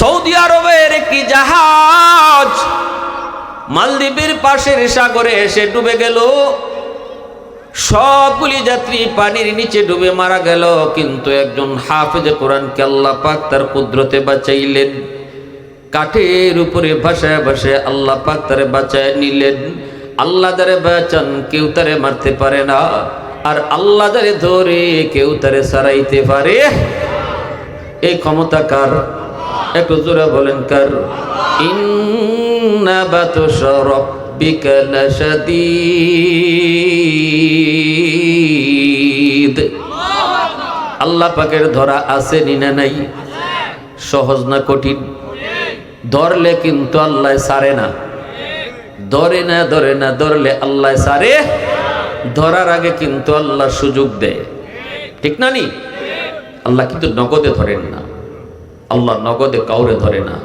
Saudi আরবের একটি জাহাজ? মালদ্বীপের পাশে পাশের সাগরে এসে ডুবে গেল। সবগুলি যাত্রী পানির নিচে ডুবে মারা গেল। কিন্তু একজন হাফেজে কোরআনকে আল্লাহ পাক তার কুদরতে বাঁচাইলেন। কাঠের উপরে ভাসায় ভাসায় আল্লাহ পাক তারে বাঁচায় নিলেন। আল্লাহ তারে বাঁচান কেউ তারে মারতে পারে না। আর আল্লাহ তারে ধরে কেউ তারে সারাইতে পারে। এই ক্ষমতা কার? একটু জোরে বলেন, কার? আল্লাহ পাকের ধরা আছে নিনা নাই? সহজ না কঠিন? ধরলে কিন্তু আল্লাহ সারে না। ধরে না ধরে না, ধরলে আল্লাহ সারে। ধরার আগে কিন্তু আল্লাহ সুযোগ দেয়। ঠিক না নি? আল্লাহ কিন্তু নগদে ধরেন না। আল্লাহ নগদে কাউরে ধরে না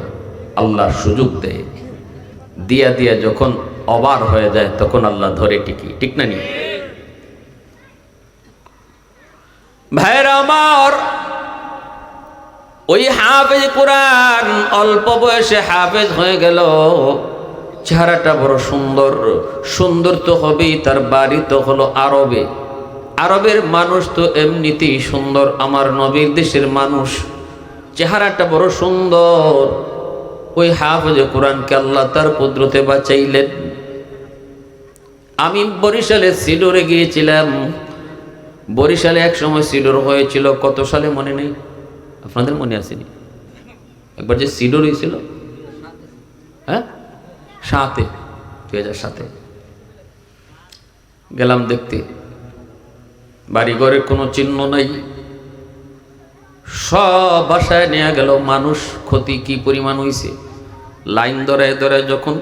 আল্লাহ সুযোগ দেয় দিয়া দিয়া যখন অবার হয়ে যায় তখন আল্লাহ ধরে টিকি ঠিক না নি? ভাইয়ের আমার, ওই হাফেজ কোরআন অল্প বয়সে হাফেজ হয়ে গেল, চেহারাটা বড় সুন্দর সুন্দর তো হবেই, তার বাড়ি তো হলো আরবে। আরবের মানুষ তো এমনিতেই সুন্দর, আমার নবীর দেশের মানুষ। চেহারাটা বড় সুন্দর। ওই হাফেজ কোরআনকে আল্লাহ তার কুদরতে বাঁচাইলেন। আমি বরিশালে সিডোরে গিয়েছিলাম। বরিশালে এক সময় সিডোর হয়েছিল, কত সালে মনে নেই? আপনাদের মনে আসেনি একবার যে সিডোর হয়েছিল? হ্যাঁ? সাতে, দুই হাজার সাতে। গেলাম দেখতে। বাড়িঘরের কোনো চিহ্ন নাই। সব বাসায় নেওয়া গেল, মানুষ ক্ষতি কি পরিমাণ হয়েছে লাইন ধরায় ধরায় যখন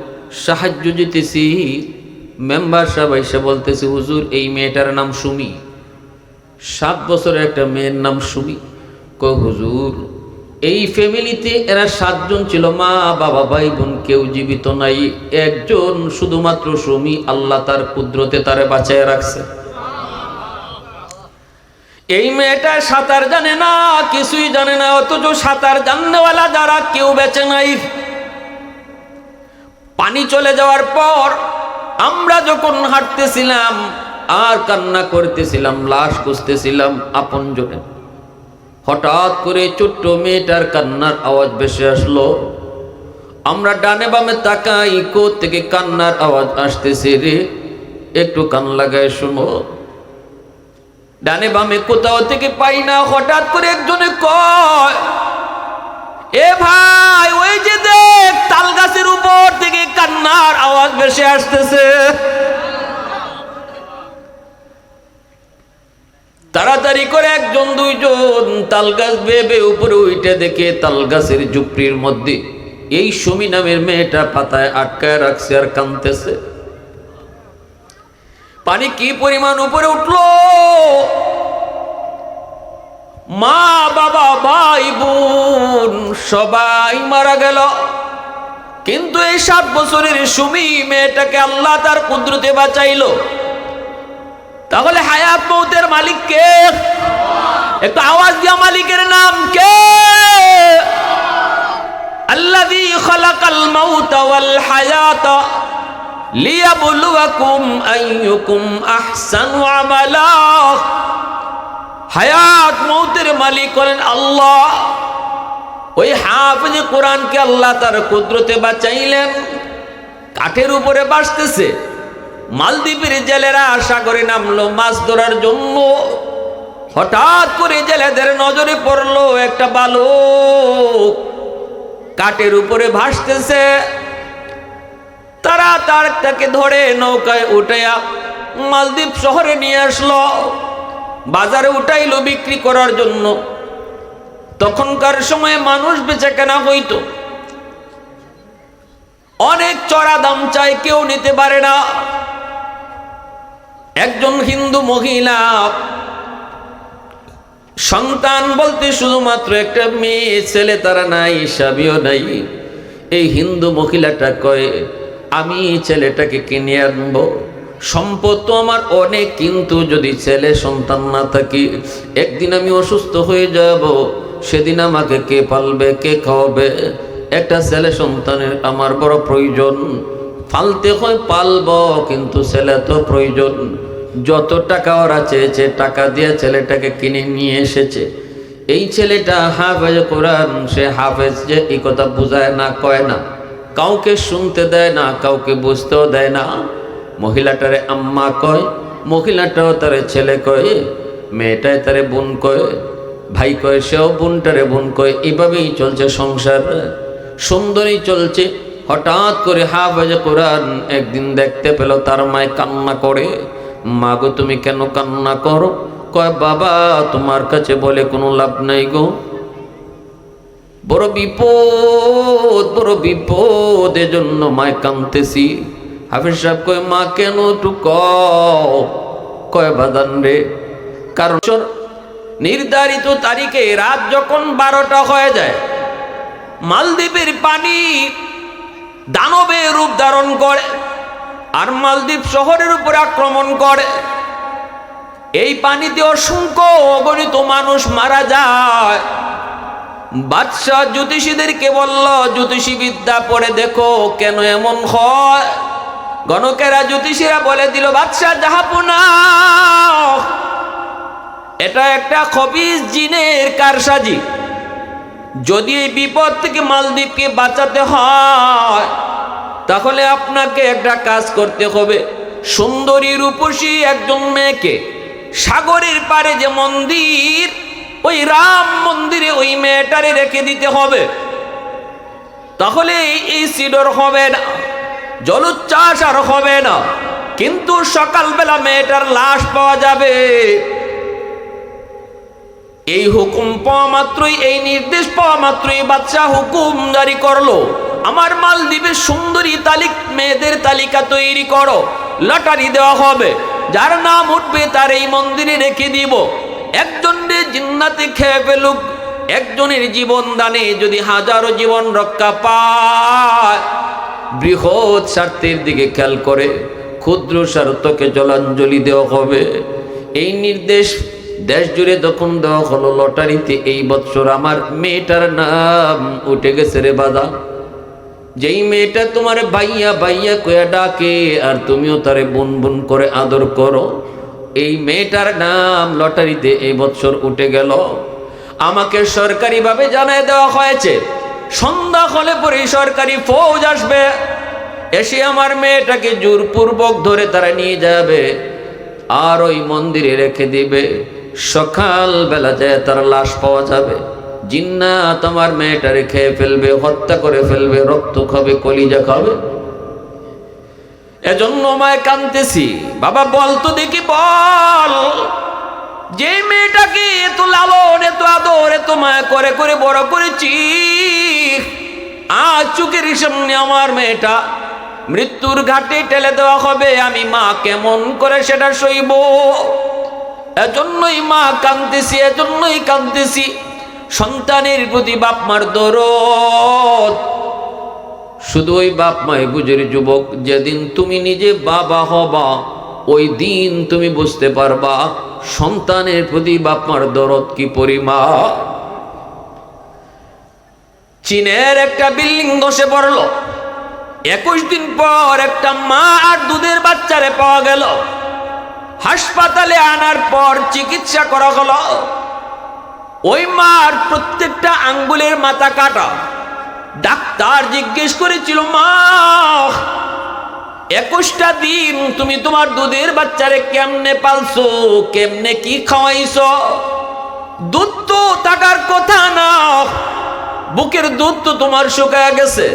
সাহায্য জিতেছি মেম্বার সাহেব এসে বলতেছে, হুজুর, এই মেয়েটার নাম সুমি। সাত বছরের একটা মেয়ের নাম সুমি। কো হুজুর, এই ফ্যামিলিতে এরা সাতজন ছিল, মা, বাবা, ভাই, বোন, কেউ জীবিত নাই, একজন শুধুমাত্র সুমি, আল্লাহ তার কুদরতে তারে বাঁচায় রাখছে। এই মেয়েটা সাঁতার জানে না, কিছুই জানে না, অথচ সাঁতার জাননেওয়ালা যারা কেউ বেঁচে নাই। পানি চলে যাওয়ার পর আমরা যখন হাঁটতেছিলাম, আর কান্না করতেছিলাম, লাশ খুঁজতেছিলাম আপন জনে। হঠাৎ করে ছোট্ট মেয়েটার কান্নার আওয়াজ ভেসে আসলো। আমরা ডানে বামে তাকাই কো থেকে কান্নার আওয়াজ আসতেছে রে? একটু কান লাগায় শুনো। ডানে বামে কোথাও থেকে পাই না, হঠাৎ করে একজনে কয়, এ ভাই, ওই যে দেখ তাল গাছের উপর থেকে কান্নার আওয়াজ ভেসে আসতেছে। তাড়াতাড়ি করে একজন, দুইজন তাল গাছ বেবে উপরে উঠে দেখে তাল গাছের ঝুপড়ির মধ্যে এই সুমি নামের মেয়েটা পাতায় আটকায় রাখছে আর কানতেছে পানি কি পরিমাণ উপরে উঠল? মা, বাবা, ভাই, বোন, সবাই মারা গেল। কিন্তু এই সাত বছরের সুমি মেয়েটাকে আল্লাহ তার কুদরতে বাঁচাইলো। তাহলে হায়াত মৌতের মালিক কে? একটু আওয়াজ দিয়া মালিকের নাম কে? আল্লাযী খালাকাল মাউতা ওয়াল হায়াতা। লিয়াবলুয়াকুম আইয়ুকুম আহসানু আমালা। হায়াত মৌতের মালিক হলেন আল্লাহ। ওই হাফিজ কোরআনকে আল্লাহ তার কুদরতে বাঁচাইলেন। কাঠের উপরে বাসতেছে মালদ্বীপের জেলেরা আশা সাগরে নামলো মাছ ধরার জন্য। হঠাৎ করে জেলেদের নজরে পড়ল একটা বালক। কাঠের উপরে ভাসতেছে। তারা তার তাকে ধরে নৌকায় উঠাইয়া মালদ্বীপ শহরে নিয়ে আসলো। বাজারে উঠাইলো বিক্রি করার জন্য। তখনকার সময়ে মানুষ বেচা কেনা হইতো। অনেক চড়া দাম চায় কেউ নিতে পারে না। একজন হিন্দু মহিলা সন্তান বলতে শুধুমাত্র একটা মেয়ে, ছেলে তারা নাই স্বামীও নাই। এই হিন্দু মহিলাটা কয় আমি ছেলেটাকে কিনে আনব। সম্পদ তো আমার অনেক, কিন্তু যদি ছেলে সন্তান না থাকি, একদিন আমি অসুস্থ হয়ে যাব। সেদিন আমাকে কে পালবে, কে খাওয়াবে? একটা ছেলে সন্তানের আমার বড় প্রয়োজন। ফালতে হয় পালব, কিন্তু ছেলে তো প্রয়োজন। যত টাকা ওরা চেয়েছে, টাকা দিয়ে ছেলেটাকে কিনে নিয়ে এসেছে। এই ছেলেটা হাফেজ কোরআন, সে হাফেজ যে এই কথা বুঝায় না, কয় না। কাউকে শুনতে দেয় না, কাউকে বুঝতেও দেয় না। মহিলাটারে আম্মা কয়, মহিলাটাও তারে ছেলে কয় মেয়েটায় তারে বোন কয়, ভাই কয়, সেও বোনটারে বোন কয়। এভাবেই চলছে সংসার। সুন্দরই চলছে। হঠাৎ করে হাফেজে কোরআন একদিন দেখতে পেল, তার মায় কান্না করে। মা গো, তুমি কেন কান্না করো? কয়, বাবা, তোমার কাছে বলে কোনো লাভ নাই গো। বড় বিপদ বড় বিপদ, এজন্য মায় কানতেছি হাফিজ সাহেব কয়, মা, কেন একটু কয় বাদান রে, কারণ নির্ধারিত তারিখে রাত যখন বারোটা হয়ে যায়, মালদ্বীপের পানি দানবে রূপ ধারণ করে আর মালদ্বীপ শহরের উপরে আক্রমণ করে। এই পানিতে অসংখ্য অগণিত মানুষ মারা যায়। বাদশাহ জ্যোতিষীদেরকে বলল, জ্যোতিষী বিদ্যা পড়ে দেখো কেন এমন হয়? গণকেরা জ্যোতিষীরা বলে দিল, বাদশাহ জাহাপুনা এটা একটা খবিজ জিনের কারসাজি। যদি এই বিপদ থেকে মালদ্বীপকে বাঁচাতে হয়, তাহলে আপনাকে একটা কাজ করতে হবে। সুন্দরী রূপসী একজন মেয়েকে সাগরের পারে যে মন্দির ওই রাম মন্দিরে ওই মেয়েটারে রেখে দিতে হবে। তাহলে এই সিডর হবে না, জলোচ্ছ্বাস আর হবে না। কিন্তু সকালবেলা মেয়েটার লাশ পাওয়া যাবে। এই হুকুম পাওয়া মাত্রই, এই নির্দেশ পাওয়া মাত্রই বাচ্চা হুকুম জারি করল। আমার মালদ্বীপের সুন্দরী তালিক, মেয়েদের তালিকা তৈরি করো, লটারি দেওয়া হবে। যার নাম উঠবে তার এই মন্দিরে রেখে দিব। একজনের জিন্নাতে খেয়ে ফেলুক, একজনের জীবন দানে যদি হাজারো জীবন রক্ষা পায়, বৃহৎ স্বার্থের দিকে খেয়াল করে ক্ষুদ্র স্বার্থকে জলাঞ্জলি দেওয়া হবে। এই নির্দেশ দেশ জুড়ে তখন দেওয়া হলো লটারিতে, এই বছর আমার মেয়েটার নাম উঠে গেছে রে বাদা। যেই মেয়েটা তোমার বাইয়া বাইয়া কয়া ডাকে, আর তুমিও তারে বুন বুন করে আদর করো। এই মেয়েটার নাম লটারিতে এই বছর উঠে গেল। আমাকে সরকারিভাবে জানায় দেওয়া হয়েছে, সন্ধ্যা হলে পরে সরকারি ফৌজ আসবে। এসে আমার মেয়েটাকে জোরপূর্বক ধরে তারা নিয়ে যাবে আর ওই মন্দিরে রেখে দিবে। সকাল বেলা যায় তার লাশ পাওয়া যাবে। জিন্না তোমার মেয়েটারে খেয়ে ফেলবে, হত্যা করে ফেলবে, রক্ত খাবে, কলিজা খাবে। এজন্য মায় কানতেছি বাবা, বল তো দেখি, বল। যে মেয়েটাকে এত লালন, এত আদর, এত মায়া করে করে, বড় করেছি, আজ চোখের সামনে আমার মেয়েটা মৃত্যুর ঘাটে ঠেলে দেওয়া হবে, আমি মা কেমন করে সেটা সইব? এজন্যই মা কাঁদতেছি, এজন্যই কাঁদতেছি। সন্তানের প্রতি বাপ মার দরদ। শুধু ওই বাপ মায় বুঝের যুবক, যেদিন তুমি নিজে বাবা হবা, ওই দিন তুমি বুঝতে পারবা সন্তানের প্রতি বাপ মার দরদ কি পরিমা চীনের একটা বিল্ডিং ধসে পড়ল। একুশ দিন পর একটা মা আর দুধের বাচ্চারে পাওয়া গেল। হাসপাতালে আনার পর চিকিৎসা করা হলো। ওই মার প্রত্যেকটা আঙ্গুলের মাথা কাটা। ডাক্তার জিজ্ঞেস করেছিল, মা, একুশটা দিন তুমি তোমার দুধের বাচ্চারে কেমনে পালছো? কেমনে কি খাওয়াইছ? দুধ তো থাকার কথা না। বুকের দুধ তো তোমার শুকায় গেছে।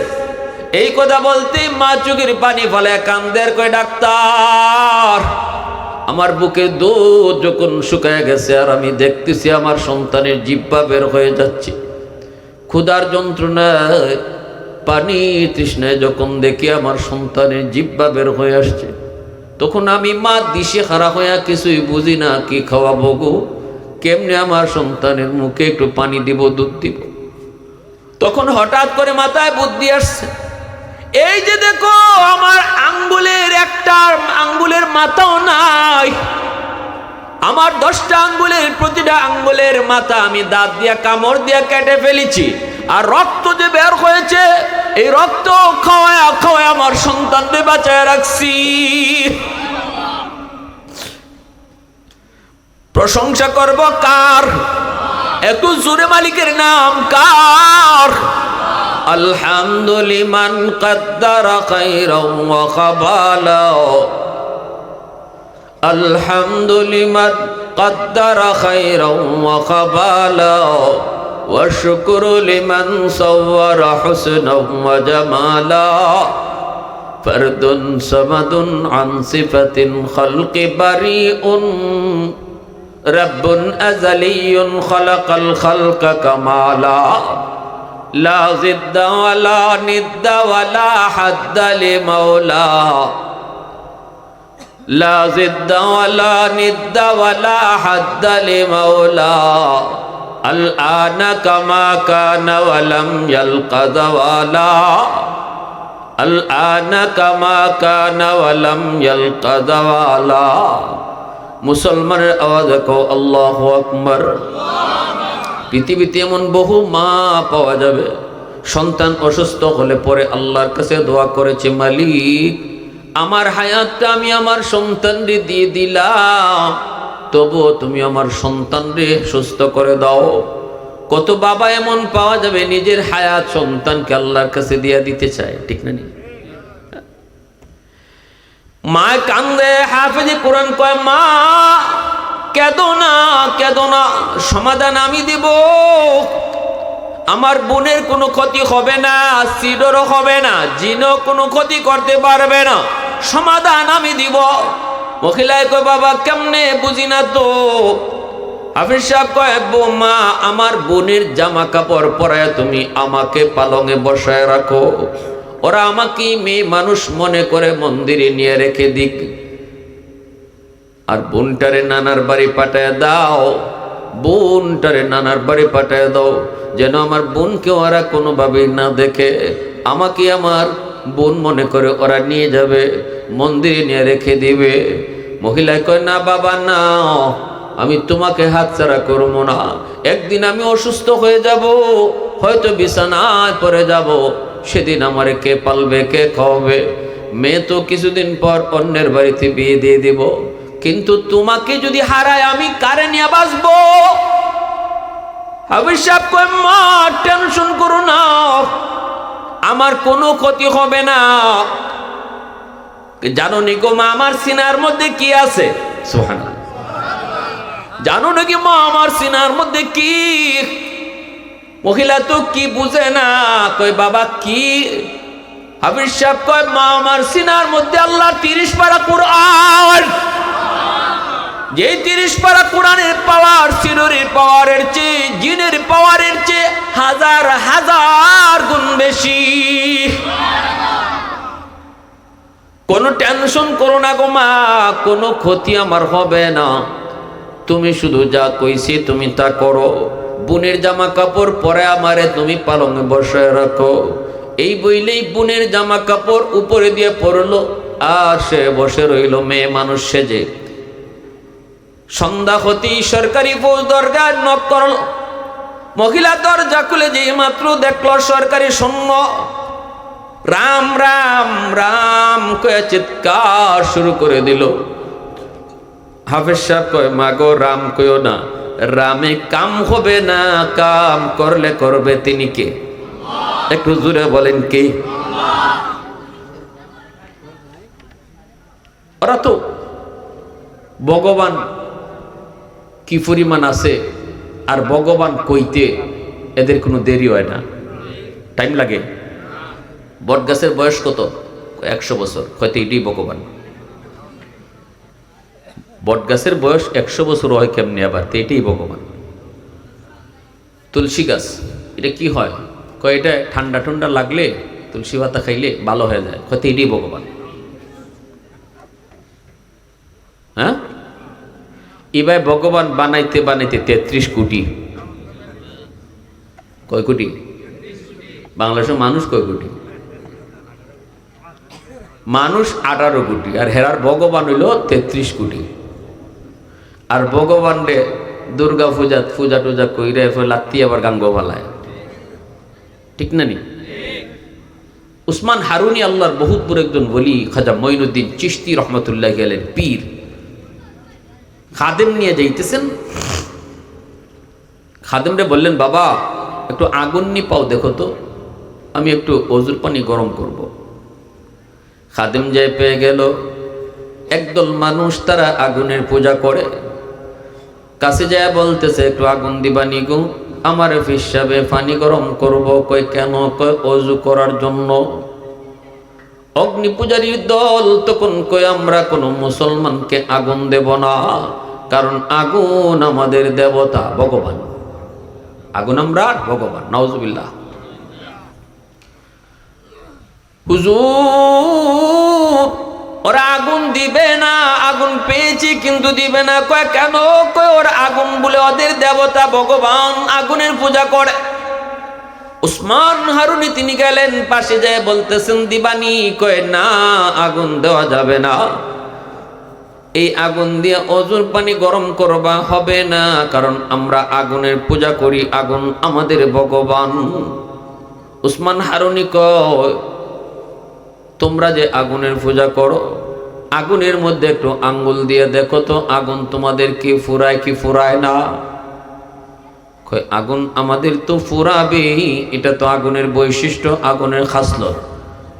এই কথা বলতে মা চোখের পানি ফলে কান্দের কয়, ডাক্তার, আমার বুকে দুধ যখন শুকায় গেছে আর আমি দেখতেছি আমার সন্তানের জিব্বা বের হয়ে যাচ্ছে। ক্ষুধার যন্ত্রণায় পানি তৃষ্ণায় যখন দেখি আমার সন্তানের জিব্বা বের হয়ে আসছে, তখন আমি মা দিশে হারা হইয়া কিছুই বুঝি না, কি খাওয়াবো গো? কেমনে আমার সন্তানের মুখে একটু পানি দিব, দুধ দিব? তখন হঠাৎ করে মাথায় বুদ্ধি আসছে, এই যে দেখো, আমার আঙ্গুলের একটা আঙ্গুলের মাথাও নাই। আমার দশটা আঙ্গুলের, প্রতিটা আঙ্গুলের মাথা আমি দাঁত দিয়া, কামড় দিয়া কেটে ফেলেছি। আর রক্ত যে বের হয়েছে, এই রক্ত খাওয়ায় খাওয়ায় আমার সন্তানদের বাঁচায় রাখছি। প্রশংসা করব কার? একটু জোরে মালিকের নাম কার? আলহামদুলিমান কদ্দারা খাইরাও ওয়া الحمد لمن قدر خيرا وقبالا والشكر لمن صور حسنا وجمالا فرد صمد عن صفة خلق بريء رب أزلي خلق الخلق كمالا لا ضد ولا ند ولا حد لمولاه لا ضد ولا ند ولا حد لمولى الآن كما كان ولم يلق زوالا الآن كما كان ولم يلق زوالا মুসলমানের আওয়াজ কো আল্লাহ আকবর পৃথিবীতে এমন বহু মা পাওয়া যাবে সন্তান অসুস্থ হলে পরে আল্লাহর কাছে দোয়া করেছে মালিক আমার হায়াতটা আমি আমার সন্তানরে দিয়ে দিলাম। তবুও তুমি আমার সন্তানরে সুস্থ করে দাও। কত বাবা এমন পাওয়া যাবে, নিজের হায়াত সন্তানকে আল্লাহর কাছে দিয়ে দিতে চায়, ঠিক না? মা কান্দে, হাফেজে কোরআন কয়, মা, কেদো না না, সমাধান আমি দিব। আমার বোনের কোনো ক্ষতি হবে না, সিডরও হবে না, জিনও কোনো ক্ষতি করতে পারবে না। সমাধান আমি দিব। মহিলায় কয়, বাবা, কেমনে বুঝি না তো? হাফিজ সাহেব কয় মা আমার বোনের জামা কাপড় পরায় তুমি আমাকে পালঙে বসায় রাখো। ওরা আমাকে মেয়ে মানুষ মনে করে মন্দিরে নিয়ে রেখে দিক। আর বোনটারে নানার বাড়ি পাঠায় দাও। বোনটারে নানার বাড়ি পাঠায় দাও, যেন আমার বোনকে ওরা কোনোভাবেই না দেখে। আমাকে আমার বোন মনে করে ওরা নিয়ে যাবে, মন্দিরে নিয়ে রেখে দিবে। মহিলায় কয়, না বাবা, না, আমি তোমাকে হাতছাড়া করব না। একদিন আমি অসুস্থ হয়ে যাব, হয়তো বিছানায় পড়ে যাব। সেদিন আমারে কে পালবে, কে খাওয়াবে? মেয়ে তো কিছুদিন পর অন্যের বাড়িতে বিয়ে দিয়ে দিব। কিন্তু তোমাকে যদি হারায় আমি কারে নিয়ে বাঁচবো? কয় মা, টেনশন করো না। আমার কোনো ক্ষতি হবে না। জানো নি মা, আমার সিনার মধ্যে কি আছে? জানো নাকি মা, আমার সিনার মধ্যে কি? মহিলা তো কি বুঝে না? কই, বাবা, কি? হাফিজ সাহেব কয় মা, আমার সিনার মধ্যে আল্লাহ তিরিশ পারা কোরআন। যে তিরিশ পারা কোরআনের পাওয়ার, সিরুরের পাওয়ারের চেয়ে, জিনের পাওয়ারের চেয়ে হাজার হাজার গুণ বেশি। কোনো টেনশন করো না গো মা, কোনো ক্ষতি আমার হবে না। তুমি শুধু যা কইছি তুমি তা করো। বুনের জামা কাপড় পরে আমারে তুমি পালঙে বসায় রাখো। এই বইলেই বুনের জামা কাপড় উপরে দিয়ে পড়ল, আর সে বসে রইল মেয়ে মানুষ সেজে। সন্ধ্যা হতেই সরকারি দরগা নক করল। মহিলা দরজা খুলে যে মাত্র দেখল সরকারি সৈন্য। রাম রাম রাম কয়ে চিৎকার শুরু করে দিল। হাফেজ সাহেব কয়, মাগো, রাম কয়ো না, রামে কাম হবে না, কাম করলে করবে তিনি কে? একটু জুড়ে বলেন কে? ওরা তো ভগবান কি পরিমাণ আছে আর ভগবান কইতে এদের কোনো দেরি হয় না। টাইম লাগে? বট গাছের বয়স কত? একশো বছর। হয়তো এটাই ভগবান। বট গাছের বয়স একশো বছর হয় কেমনি আবার? তো এটাই ভগবান। তুলসী গাছ, এটা কি হয়? কয় এটা ঠান্ডা ঠান্ডা লাগলে তুলসী পাতা খাইলে ভালো হয়ে যায়। হয়তো এটাই ভগবান। হ্যাঁ? এবার ভগবান বানাইতে বানাইতে তেত্রিশ কোটি। কয় কোটি? বাংলাদেশের মানুষ কয় কোটি? মানুষ আঠারো কোটি, আর হেরার ভগবান হইল তেত্রিশ কোটি। আর ভগবান রে দুর্গা পূজা পূজা টুজা কইরে লাত্তি আবার গাঙ্গ ভালায় ঠিক না নি? উসমান হারুনি আল্লাহর বহুত বড় একজন বলি খাজা মঈনুদ্দিন চিস্তি রহমতুল্লাহ গেলেন পীর। খাদেম নিয়ে যাইতেছেন? খাদেমরে বললেন, বাবা, একটু আগুন নি পাও, দেখো তো, আমি একটু অজুর পানি গরম করব। খাদেম যায় পেয়ে গেল, একদল মানুষ তারা আগুনের পূজা করে। কাছে যায় বলতেছে, একটু আগুন দিবানি গো, আমার হিসাবে পানি গরম করব কই কেন কই অজু করার জন্য? অগ্নি পূজারীর দল তখন কই আমরা কোনো মুসলমানকে আগুন দেব না। কারণ আগুন আমাদের দেবতা ভগবান। আগুন আমরা ভগবান নওজুবিল্লাহ হুজুর, ওরা আগুন দিবে না, আগুন পেয়েছি কিন্তু দিবে না। কয়, কেন? কয়, ওরা আগুন বলে ওদের দেবতা ভগবান আগুনের পূজা করে। উসমান হারুনি তিনি গেলেন, পাশে যায় বলতেছেন, দিবানি, কয়, না, আগুন দেওয়া যাবে না। এই আগুন দিয়ে অজুর পানি গরম করবা হবে না, কারণ আমরা আগুনের পূজা করি, আগুন আমাদের ভগবান। উসমান হারুনি তোমরা যে আগুনের পূজা করো, আগুনের মধ্যে একটু আঙ্গুল দিয়ে দেখো তো, আগুন তোমাদের কি ফুরায় কি ফুরায় না? আগুন আমাদের তো ফুরাবে, এটা তো আগুনের বৈশিষ্ট্য, আগুনের খাসলত।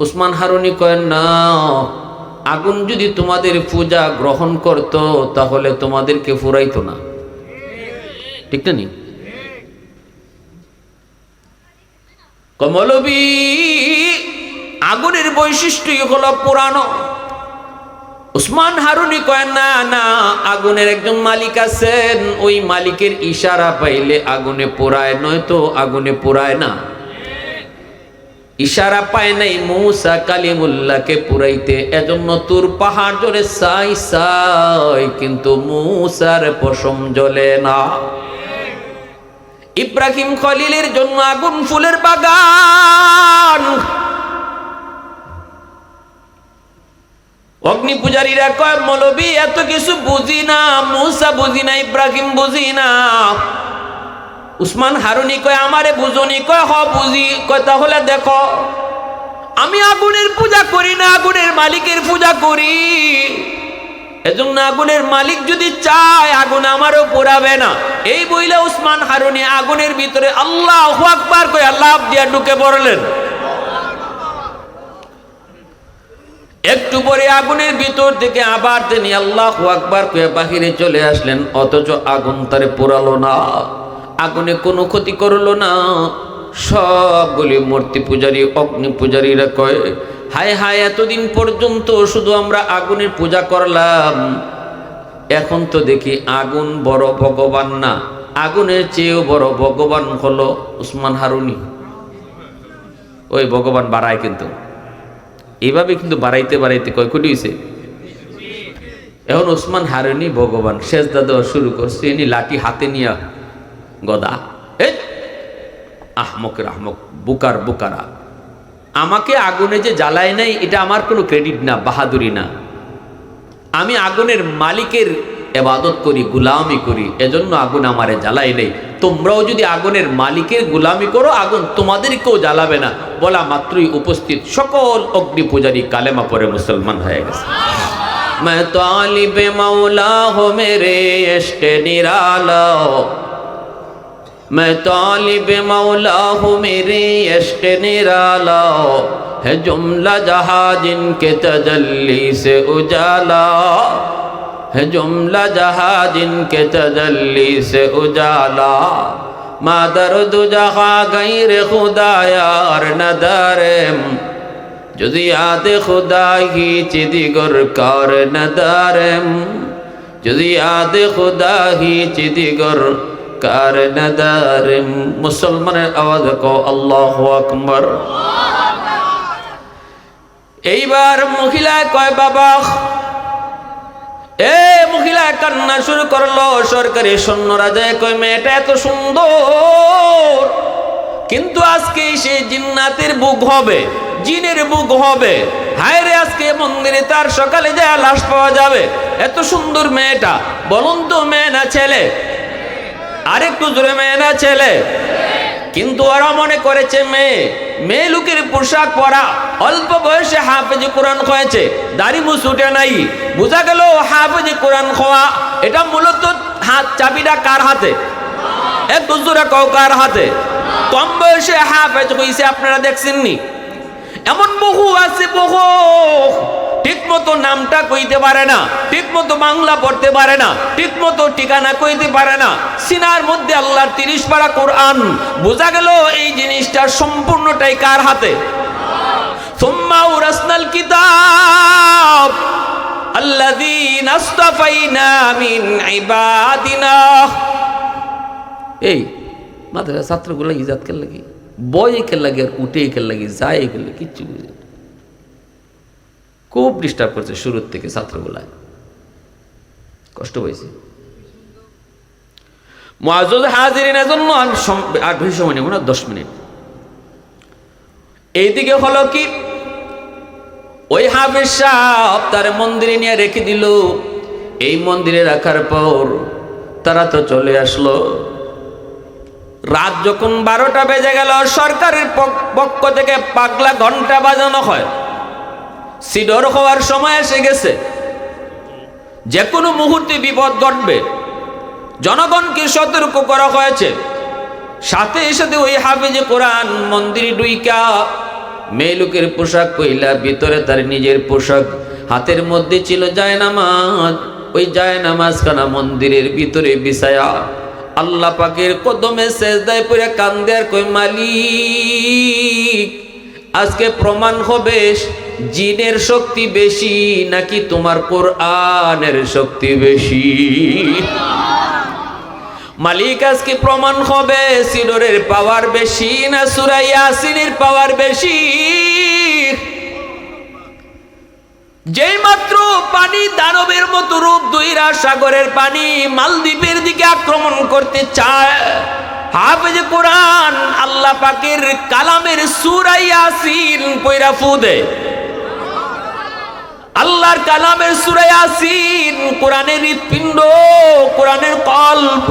উসমান হারুনি কয়, না আগুন যদি তোমাদের পূজা গ্রহণ করত, তাহলে তোমাদেরকে ফুরাইতো না। ঠিক না নি? কমলবী, আগুনের বৈশিষ্ট্যই হলো পুরানো। উসমান হারুনি কয়, না না, আগুনের একজন মালিক আছেন। ওই মালিকের ইশারা পাইলে আগুনে পোড়ায়, নয়তো আগুনে পোড়ায় না। ইশারা পায় নাই মৌসা কালিমুল্লাহকে পুরাইতে। এজন্য তোর পাহাড় জলে সাই সাই, কিন্তু মৌসার পশম জলে না। ইব্রাহিম খলিলের জন্য আগুন ফুলের বাগান। অগ্নি পূজারীরা কয়, মৌলবী, এত কিছু বুঝি না, মুসা বুঝি না, ইব্রাহিম বুঝি না। উসমান হারুনি কয়, আমারে বুঝনি। কয়, হ, বুঝি। কয়, তাহলে দেখো, আমি আগুনের পূজা করি না, আগুনের মালিকের পূজা করি। এজন্য আগুনের মালিক যদি চায়, আগুন আমারও পোড়াবে না। এই বইলে উসমান হারুনি আগুনের ভিতরে আল্লাহ আকবার কয়, আল্লাহ দিয়া ঢুকে পড়লেন। একটু পরে আগুনের ভিতর থেকে আবার তিনি আল্লাহ আকবার কয়ে বাহিরে চলে আসলেন, অথচ আগুন তারে পোড়ালো না। আগুনে কোনো ক্ষতি করল না। সবগুলি মূর্তি পূজারী, অগ্নি পূজারীরা কয়, হায় হায়, এতদিন পর্যন্ত শুধু আমরা আগুনের পূজা করলাম। এখন তো দেখি আগুন বড় ভগবান না। আগুনের চেয়েও বড় ভগবান হলো উসমান হারুনি ওই ভগবান বাড়ায় কিন্তু। এইভাবে কিন্তু বাড়াইতে বাড়াইতে কয় কোটি হয়েছে এখন ওসমান হারেনি ভগবান। শেষদা দেওয়া শুরু করছে এনি লাঠি হাতে নিয়ে গদা এই আহমকের আহমক বুকার বুকারা আমাকে আগুনে যে জ্বালায় নাই এটা আমার কোনো ক্রেডিট না বাহাদুরি না আমি আগুনের মালিকের এবাদত করি গুলামি করি এজন্য আগুন আমারে জ্বালাই নেই তোমরাও যদি আগুনের মালিকের গুলামি করো আগুন তোমাদেরকেও জ্বালাবে না বলা মাত্রই উপস্থিত সকল অগ্নি পূজারী কালেমা পরে মুসলমান হয়ে গেছে मैं तालिब मौला हो मेरे इश्क निराला میں طالب مولا ہوں میرے عشق نرالا، ہے جملہ جہاں جن کے تجلی سے اجالا۔ ہے جملہ جہاں جن کے تجلی سے اجالا۔ مادر درد جہاں غیر خدا یار ندارم جزیات خدا ہی چی گر کار ندارم جزیات خدا ہی چی گر কার নদারম মুসলমানের আওয়াজ কো আল্লাহ আকবর। এইবার মহিলা কয়, বাবা, এ মহিলা কান্না শুরু করল, সরকারি সৈন্যরা যায় কয়, মেয়েটা এত সুন্দর, কিন্তু আজকে সে জিন্নাতের বুক হবে, জিনের বুক হবে। হায় রে, আজকে মন্দিরে তার সকালে যায় লাশ পাওয়া যাবে। এত সুন্দর মেয়েটা, বলুন তো মেয়ে না ছেলে? আরেকটু জোরে মেয়ে না ছেলে। কিন্তু ওরা মনে করেছে মেয়ে মেয়ে লোকের পোশাক পরা, অল্প বয়সে হাফেজ কোরআন হয়েছে দাড়ি মুসুটে নাই। বোঝা গেল হাফেজ কোরআন খোয়া, এটা মূলত হাত চাবিটা কার হাতে? একটু জোরে কও কার হাতে? কম বয়সে হাফেজ হইছে, আপনারা দেখছেননি? এমন বহু আছে, বহু। ঠিক মতো নামটা কইতে পারে না ঠিক মতো বাংলা পড়তে পারে না ঠিক মতো ঠিকানা কইতে পারে না সিনার মধ্যে আল্লাহর তিরিশ পারা কোরআন বোঝা গেল এই জিনিসটা সম্পূর্ণটাই কার হাতে সুম্মা উরাসনাল কিতাব الذين اصطفينا من عبادنا এই মাদ্রাসা ছাত্রগুলো ইজাত কে লাগি বই কে লাগে আর উঠে কে লাগে যায় কে লাগে কিচ্ছু বুঝে না। খুব ডিস্টার্ব করছে শুরুর থেকে ছাত্রগুলায় কষ্ট হয়েছে মহাজুদ হাজিরিনের জন্য আর বেশি সময় নেব না দশ মিনিট। এইদিকে হলো কি? ওই হাফেজ সাহেব তার মন্দিরে নিয়ে রেখে দিল। এই মন্দিরে রাখার পর তারা তো চলে আসলো। রাত যখন বারোটা বেজে গেল, সরকারের পক- পক্ষ থেকে পাগলা ঘণ্টা বাজানো হয়। সিডর হওয়ার সময় এসে গেছে। যে কোনো মুহূর্তে বিপদ ঘটবে। জনগণকে সতর্ক করা হয়েছে। সাথে সাথে ওই হাফেজে কোরআন মন্দিরে ডুইকা, মেয়ে লোকের পোশাক কইলা ভিতরে তার নিজের পোশাক, হাতের মধ্যে ছিল যায় নামাজ ওই যায় নামাজ খানা মন্দিরের ভিতরে বিছায়া আল্লাহ পাকের কদমে সেজদায় পড়ে কান্দে আর কই মালিক, আজকে প্রমাণ হবে জিনের শক্তি বেশি নাকি তোমার কোরআনের শক্তি বেশি? মালিক আজকে প্রমাণ হবে, সিডরের পাওয়ার বেশি না সুরাইয়া সিনের পাওয়ার বেশি? যেই মাত্র পানি দানবের মতো রূপ দুইরা সাগরের পানি মালদ্বীপের দিকে আক্রমণ করতে চায় কোরআন আল্লাহ পাকের কালামের সুরাইয়া সিন পয়রা ফুদে আল্লাহর কালামের সুরা ইয়াসিন, কোরআনের হৃৎপিণ্ড, কোরআনের কল্প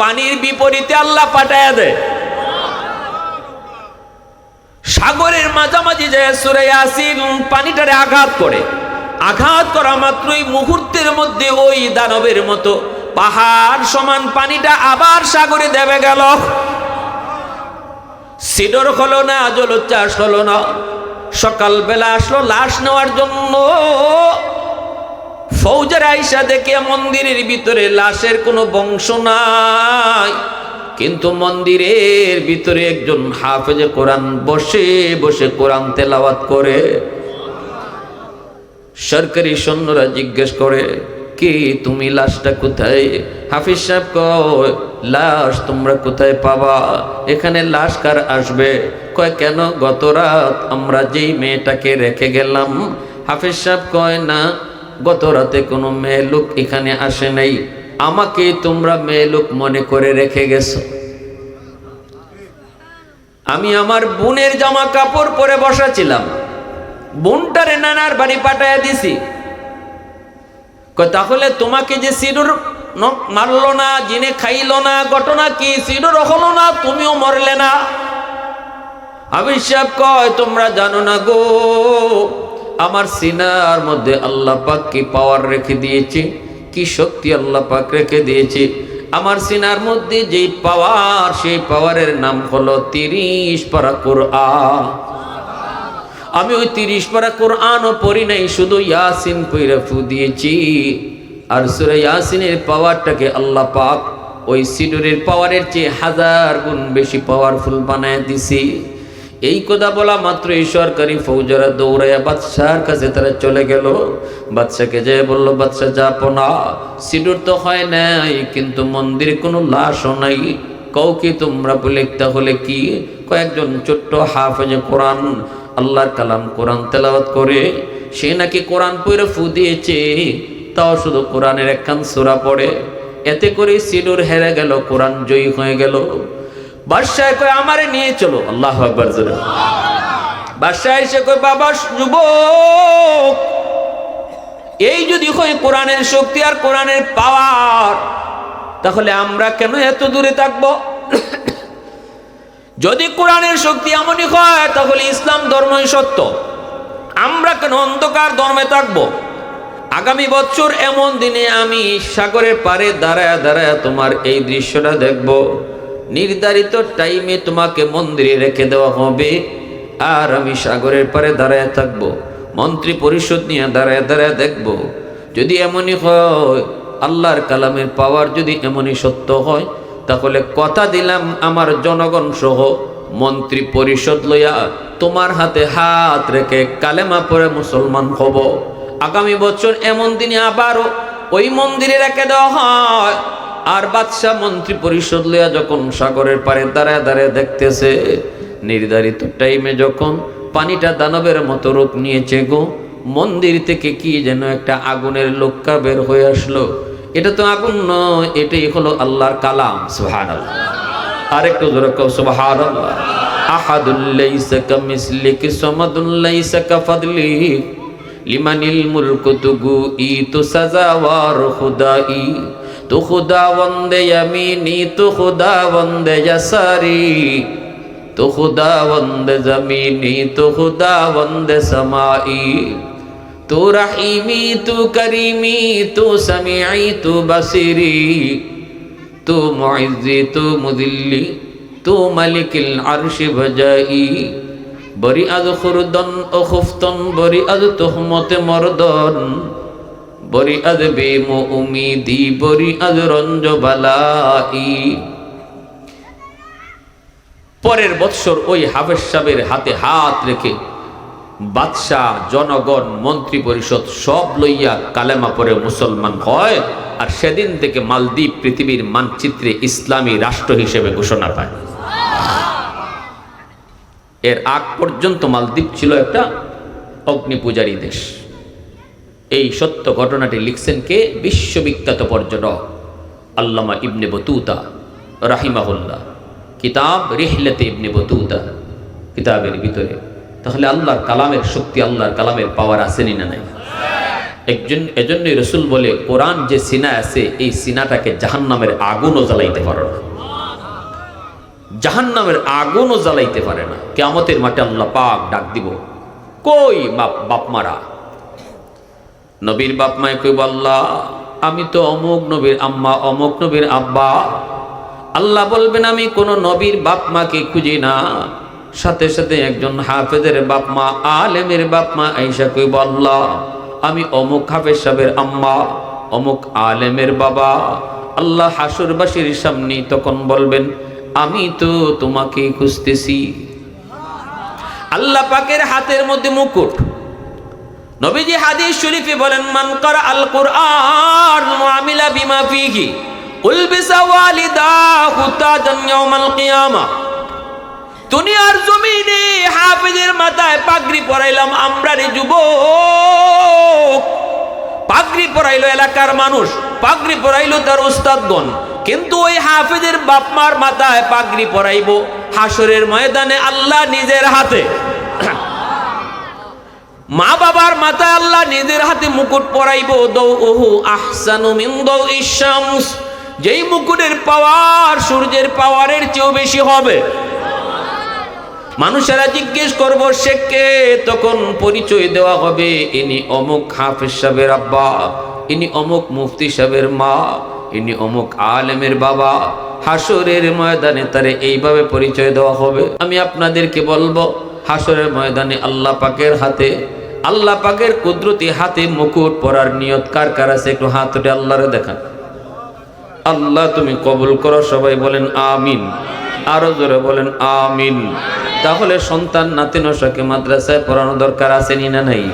পানির বিপরীতে আল্লাহ দেয়। সাগরের মাঝামাঝি যে সুরে ইয়াসিন পানিটারে আঘাত করে। আঘাত করা মাত্রই মুহূর্তের মধ্যে ওই দানবের মতো পাহাড় সমান পানিটা আবার সাগরে দেবে গেল। সিডর হলো না জলোচ্ছ্বাস হলো না। সকালবেলা আসলো লাশ নেওয়ার জন্য। ফৌজের আইসা দেখে মন্দিরের ভিতরে লাশের কোনো বংশ নাই। কিন্তু মন্দিরের ভিতরে একজন হাফেজে কোরআন বসে বসে কোরআন তেলাওয়াত করে। সরকারি সৈন্যরা জিজ্ঞেস করে কি তুমি লাশটা কোথায়? হাফিজ সাহেব কয়, লাশ তোমরা কোথায় পাবা? এখানে লাশ কার আসবে? কয়, কেন গত রাত আমরা যেই মেয়েটাকে রেখে গেলাম? হাফিজ সাহেব কয়, না, গত রাতে কোনো মেয়ে লোক এখানে আসে নাই। আমাকে তোমরা মেয়ে লোক মনে করে রেখে গেছো। আমি আমার বোনের জামা কাপড় পরে বসা ছিলাম বোনটারে নানার বাড়ি পাঠাইয়া দিছি। তাহলে তোমাকে যে সিডুর ন- মারলো না, জিনে খাইলো না, ঘটনা কি? সিডুর হলো না, তুমিও মরলে না। আবির কয়, তোমরা জানো না গো, আমার সিনার মধ্যে আল্লাহ পাক কি পাওয়ার রেখে দিয়েছে? কি শক্তি আল্লাহ পাক রেখে দিয়েছে? আমার সিনার মধ্যে যেই পাওয়ার সেই পাওয়ারের নাম হলো তিরিশ পারা কোরআন। আমি ওই তিরিশ পারা কোরআনও পড়ি নাই, শুধু ইয়াসিন পইরা ফু দিয়েছি। আর সুরে ইয়াসিনের পাওয়ারটাকে আল্লাহ পাক ওই সিডুরের পাওয়ারের চেয়ে হাজার গুণ বেশি পাওয়ারফুল বানায় দিছি। এই কথা বলা মাত্র এই সরকারি ফৌজরা দৌড়াইয়া বাদশার কাছে তারা চলে গেল। বাদশাকে যে বলল, বাদশা যাব না। সিডুর তো হয় নাই, কিন্তু মন্দিরে কোনো লাশও নাই। কাউকে তোমরা বলে, তাহলে কি? কয়েকজন ছোট্ট হাফেজে কোরআন আল্লাহর কালাম কোরআন তেলাওয়াত করে, সে নাকি কোরআন পড়ে ফু দিয়েছে, তাও শুধু কোরআনের একখান সূরা পড়ে। এতে করে সিনুর হেরে গেল, কোরআন জয়ী হয়ে গেল। বাদশাহ কয়, আমারে নিয়ে চলো। আল্লাহ আকবার জোরে। বাদশাহ এসে কয়, বাবা, যুবক, এই যদি হয় কোরআনের শক্তি আর কোরআনের পাওয়ার, তাহলে আমরা কেন এত দূরে থাকব? যদি কোরআনের শক্তি এমনই হয়, তাহলে ইসলাম ধর্মই সত্য। আমরা কেন অন্ধকার ধর্মে থাকব? আগামী বছর এমন দিনে আমি সাগরের পারে দাঁড়ায় দাঁড়ায় তোমার এই দৃশ্যটা দেখব। নির্ধারিত টাইমে তোমাকে মন্দিরে রেখে দেওয়া হবে। আর আমি সাগরের পারে দাঁড়ায় থাকব, মন্ত্রী পরিষদ নিয়ে দাঁড়ায় দাঁড়ায় দেখব। যদি এমনই হয়, আল্লাহর কালামের পাওয়ার যদি এমনই সত্য হয় তাহলে কথা দিলাম আমার জনগণ সহ। মন্ত্রী পরিষদ লইয়া তোমার হাতে হাত রেখে কালেমা পরে মুসলমান হব। আগামী বছর এমন দিনে আবারও ওই মন্দিরে রেখে দেওয়া হয়। আর বাদশাহ মন্ত্রী পরিষদ লইয়া যখন সাগরের পারে দাঁড়ায় দাঁড়ায় দেখতেছে, নির্ধারিত টাইমে যখন পানিটা দানবের মতো রূপ নিয়েছে গো, মন্দির থেকে কি যেন একটা আগুনের লোক্কা বের হয়ে আসলো। এটা তো আগুন নয়, এটাই হলো আল্লাহর কালাম, সুবহানাল্লাহ। আরেকটু জোরে কও, সুবহানাল্লাহ। আহাদুল লাইসা কামিসলিক সামাদুল লাইসা লিমানিল মুলকু তুগু ই তো সাজাওয়ার খুদাই তো খুদা বন্দে ইয়ামিনি, তো খুদা বন্দে ইয়াসারি, তো খুদা বন্দে জমিনি, তো খুদা বন্দে সমাই তু রাহিমি, তু করিমি, তু সামিআই, তু বাসিরি, তু মুইজ্জি, তু মুদিল্লি তু মালিকিল আরুষে ভজাই। বরি আজ খুরদন ও খুফতন, বরি আজ তোহমতে মরদন। বরি আজ বেম উমিদি, বরি আজ রঞ্জ বালাই। পরের বৎসর ওই হাফেজ সাবের হাতে হাত রেখে বাদশাহ, জনগণ মন্ত্রী পরিষদ সব লইয়া কালেমা পরে মুসলমান হয় আর সেদিন থেকে মালদ্বীপ পৃথিবীর মানচিত্রে ইসলামী রাষ্ট্র হিসেবে ঘোষণা পায়। এর আগ পর্যন্ত মালদ্বীপ ছিল একটা অগ্নিপূজারী দেশ। এই সত্য ঘটনাটি লিখছেন কে? বিশ্ববিখ্যাত পর্যটক আল্লামা ইবনে বতুতা, রাহিমাহুল্লাহ। কিতাব রিহলেতে ইবনে বতুতা, কিতাবের ভিতরে। তাহলে আল্লাহর কালামের শক্তি, আল্লাহর কালামের পাওয়ার আসেনি না নাই? একজন, এজন্যই রসুল বলে, কোরআন যে সিনা আছে, এই সিনাটাকে জাহান্নামের আগুনও জ্বালাইতে পারে না। জাহান্নামের আগুনও জ্বালাইতে পারে না। কেমতের মাঠে আল্লাহ পাক ডাক দিব, কই বাপ বাপ মারা? নবীর বাপ মায় কই আল্লাহ, আমি তো অমুক নবীর আম্মা, অমুক নবীর আব্বা। আল্লাহ বলবেন, আমি কোনো নবীর বাপ মাকে খুঁজি না। সাথে সাথে একজন হাফেজের বাপ মা, আলেমের বাপ মা আইসা কই আল্লাহ, আমি অমুক হাফেজ সাহেবের আম্মা, অমুক আলেমের বাবা। আল্লাহ হাসুরবাসীর সামনে তখন বলবেন, আমি তো তোমাকে খুঁজতেছি। আল্লাহ পাকের হাতের মধ্যে মুকুট। নবীজি হাদিস শরীফে বলেন, মান করা আল কোরআন মুআমিলা বিমা ফিহি, উলবিসা ওয়ালিদাহু তাজান ইয়াউমাল কিয়ামা। দুনিয়ার জমিনে হাফেজের মাথায় পাগড়ি পরাইলাম, আমরা রে যুবক। পাগড়ি পরাইলো এলাকার মানুষ, পাগড়ি পরাইলো তার উস্তাদগণ। কিন্তু ওই হাফেজের বাপমার মাথায় পাগড়ি পরাইব হাসরের ময়দানে আল্লাহ নিজের হাতে। মা বাবার মাথায় আল্লাহ নিজের হাতে মুকুট পরাইব দৌ ওহু আহসানু মিন দৌ ইশামস যেই মুকুটের পাওয়ার সূর্যের পাওয়ারের চেয়েও বেশি হবে। মানুষেরা জিজ্ঞেস করব, সে কে? তখন পরিচয় দেওয়া হবে, ইনি অমুক হাফিজ সাহেবের আব্বা, ইনি অমুক মুফতি সাহেবের মা, ইনি অমুক আলেমের বাবা। হাসরের ময়দানে তারে এইভাবে পরিচয় দেওয়া হবে। আমি আপনাদেরকে বলব হাসরের ময়দানে আল্লাহ পাকের হাতে, আল্লাহ পাকের কুদরতি হাতে মুকুট পরার নিয়ত কার কার আছে? একটু হাত উঠে আল্লাহরে দেখান। আল্লাহ তুমি কবুল করো, সবাই বলেন, আমিন। আরও জোরে বলেন, আমিন। তাহলে সন্তান নাতি নশাকে মাদ্রাসায় পড়ানো দরকার আছে নি না নাই?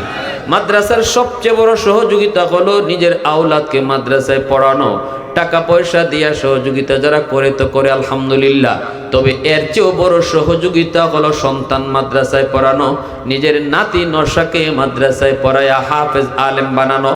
মাদ্রাসার সবচেয়ে বড় সহযোগিতা হলো নিজের আওলাদকে মাদ্রাসায় পড়ানো। টাকা পয়সা দিয়া সহযোগিতা যারা করে তো করে, আলহামদুলিল্লাহ। তবে এর চেয়েও বড় সহযোগিতা হলো সন্তান মাদ্রাসায় পড়ানো, নিজের নাতি নশাকে মাদ্রাসায় পড়ায়া হাফেজ আলেম বানানো।